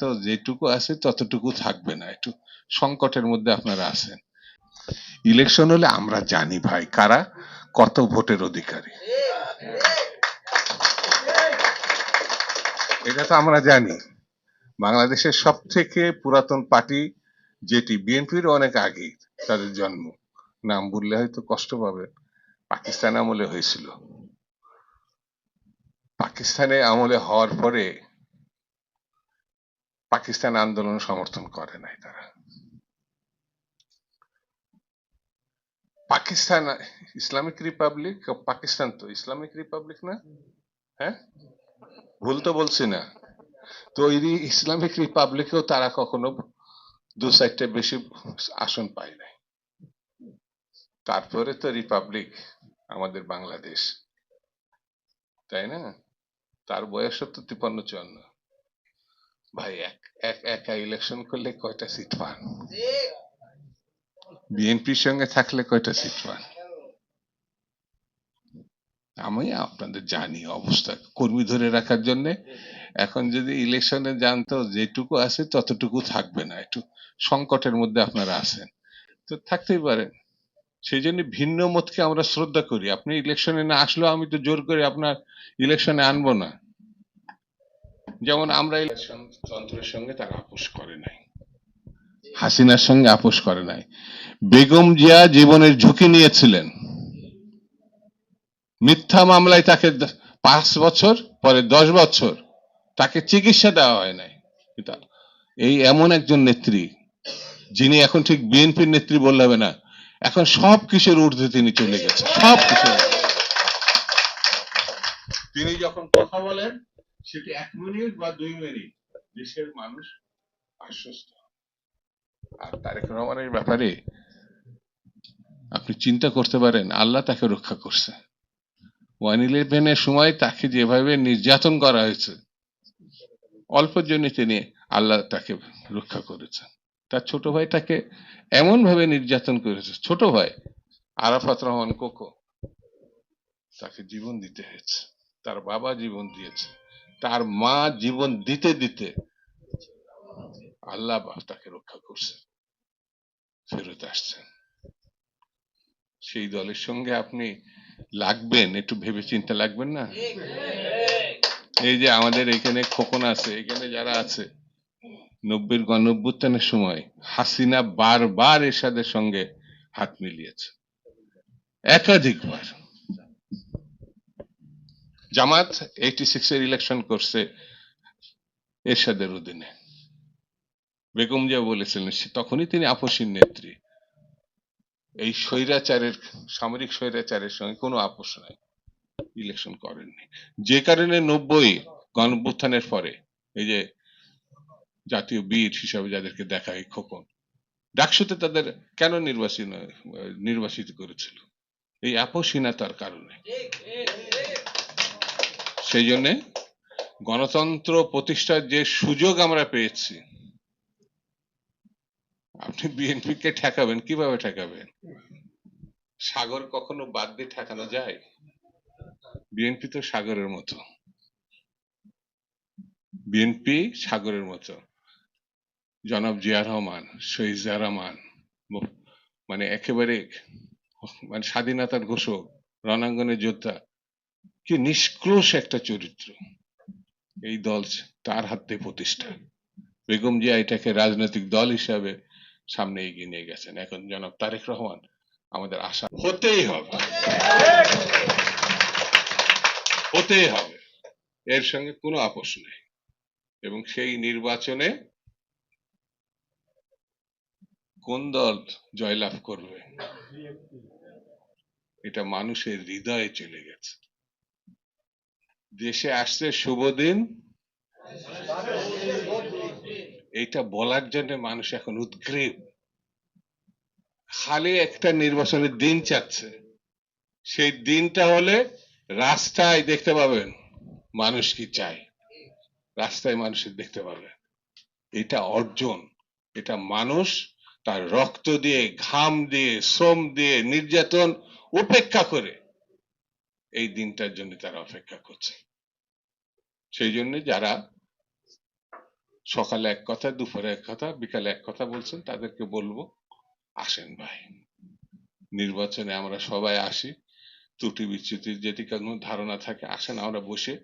তো যেটুকু আছে ততটুকু থাকবে না, একটু সংকটের মধ্যে আপনারা আছেন। ইলেকশন হলে আমরা জানি ভাই কারা কত ভোটের অধিকারী। এটা তো আমরা জানি। বাংলাদেশের সব থেকে পুরাতন পার্টি যেটি, বিএনপির অনেক আগে তাদের জন্ম। নাম বললে হয়তো কষ্ট পাবে। পাকিস্তান আমলে হয়েছিল। পাকিস্তানে আমলে হওয়ার পরে পাকিস্তান আন্দোলন সমর্থন করে নাই তারা। পাকিস্তান, ইসলামিক রিপাবলিক, পাকিস্তান তো ইসলামিক রিপাবলিক না? হ্যাঁ? ভুল তো বলছি না। তো ওই ইসলামিক রিপাবলিকেও তারা কখনো দু চারটে বেশি আসন পায় নাই। তারপরে তো রিপাবলিক আমাদের বাংলাদেশ। তাই না? তার বয়স তো তিপ্পান্ন চুয়ান্ন। ভাই এক ইলেকশন করলে কয়টা সিট পান বিএনপির সঙ্গে থাকলে কয়টা সিট পান আমি আপনাদের জানি অবস্থা কর্মী ধরে রাখার জন্য এখন যদি ইলেকশনে জানতো যেটুকু আছে ততটুকু থাকবে না একটু সংকটের মধ্যে আপনারা আছেন তো থাকতেই পারেন সেই জন্য ভিন্ন মতকে আমরা শ্রদ্ধা করি আপনি ইলেকশনে না আসলেও আমি তো জোর করে আপনার ইলেকশনে আনব না যেমন আমরা তন্ত্রের সঙ্গে তারা আপোষ করে নাই। হাসিনার সঙ্গে আপোষ করে নাই। বেগম জিয়া জীবনের ঝুঁকি নিয়েছিলেন। মিথ্যা মামলায় তাকে পাঁচ বছর, পরে দশ বছর তাকে চিকিৎসা দেওয়া হয় নাই। এই এমন একজন নেত্রী, যিনি এখন ঠিক বিএনপির নেত্রী বললে হবে না, এখন সব কিছুর ঊর্ধ্বে তিনি চলে গেছেন। সব কিছু তিনি যখন কথা বলেন সেটি এক মিনিট বা দুই মিনিট দেশের মানুষ আশ্বস্ত আর তারেক রহমানের ব্যাপারে আপনি চিন্তা করতে পারেন, আল্লাহ তাকে রক্ষা করছে। ওয়ান ইলেভেনের সময় তাকে যেভাবে নির্যাতন করা হয়েছে অল্পের জন্য তিনি আল্লাহ তাকে রক্ষা করেছেন। তার ছোট ভাই তাকে এমন ভাবে নির্যাতন করেছে, ছোট ভাই, আরাফাত রহমান কোকো, তাকে জীবন দিতে হয়েছে। তার বাবা জীবন দিয়েছে। তার মা জীবন দিতে দিতে আল্লাহ তাকে রক্ষা করছে, ফেরত আসছেন। সেই দলের সঙ্গে আপনি লাগবেন, একটু ভেবে চিন্তা লাগবেন না? এই যে আমাদের এখানে খোকন আছে, এখানে যারা আছে নব্বের গণঅভ্যুত্থানের সময় হাসিনা বারবার এরশাদের সঙ্গে হাত মিলিয়েছে। একাধিকবার। জামাত এইটি সিক্স এর ইলেকশন করছে এরশাদের অধীনে। বেগম জিয়া বলেছিলেন তখনই তিনি আপসীন নেত্রী। এই স্বৈরাচারের, সামরিক স্বৈরাচারের সঙ্গে কোনো আপোষ নাই। ইলেকশন করেননি। যে কারণে নব্বই গণঅভ্যুত্থানের পরে এই যে জাতীয় বীর হিসাবে যাদেরকে দেখা হয় খোকন, ডাকসুতে তাদের কেন নির্বাচিত নির্বাচিত করেছিল? এই আপোষহীনতার কারণে। সেই জন্যে গণতন্ত্র প্রতিষ্ঠার যে সুযোগ আমরা পেয়েছি, আপনি বিএনপি কে ঠেকাবেন, কীভাবে ঠেকাবেন? সাগর কখনো বাদ দিয়ে ঠেকানো যায়? বিএনপি তো সাগরের মতো। বিএনপি সাগরের মতো। জনাব জিয়া রহমান, শহীদ রহমান মানে একেবারে মানে স্বাধীনতার ঘোষক, রণাঙ্গনের যোদ্ধা কি নিষ্ক্রোশ একটা চরিত্র এই দল তার হাতে প্রতিষ্ঠা। বেগম জিয়া এটাকে রাজনৈতিক দল হিসাবে সামনে এগিয়ে নিয়ে গেছেন। এখন জনাব তারেক রহমান আমাদের আশা হতেই হবে। হতেই হবে। এর সঙ্গে কোনো আপোষ নেই। এবং সেই নির্বাচনে কোন দল জয়লাভ করবে? এটা মানুষের হৃদয়ে চলে গেছে। দেশে আসছে, শুভ দিন। এটা বলার জন্য মানুষ এখন উদ্গ্রীব। খালি একটা নির্বাচনের দিন চাচ্ছে। সেই দিনটা হলে রাস্তায় দেখতে পাবেন মানুষ কি চায়। রাস্তায় মানুষের দেখতে পাবেন এটা অর্জন। এটা মানুষ তার রক্ত দিয়ে, ঘাম দিয়ে, শ্রম দিয়ে, নির্যাতন উপেক্ষা করে। এই দিনটার জন্য তারা অপেক্ষা করছে। সেই জন্য যারা সকালে এক কথা, দুপুরে এক কথা, বিকালে এক কথা বলছেন, তাদেরকে বলব, আসেন ভাই। নির্বাচনে আমরা সবাই আসি, ত্রুটি বিচ্যুতির যেটি কোনো ধারণা থাকে, আসেন আমরা বসে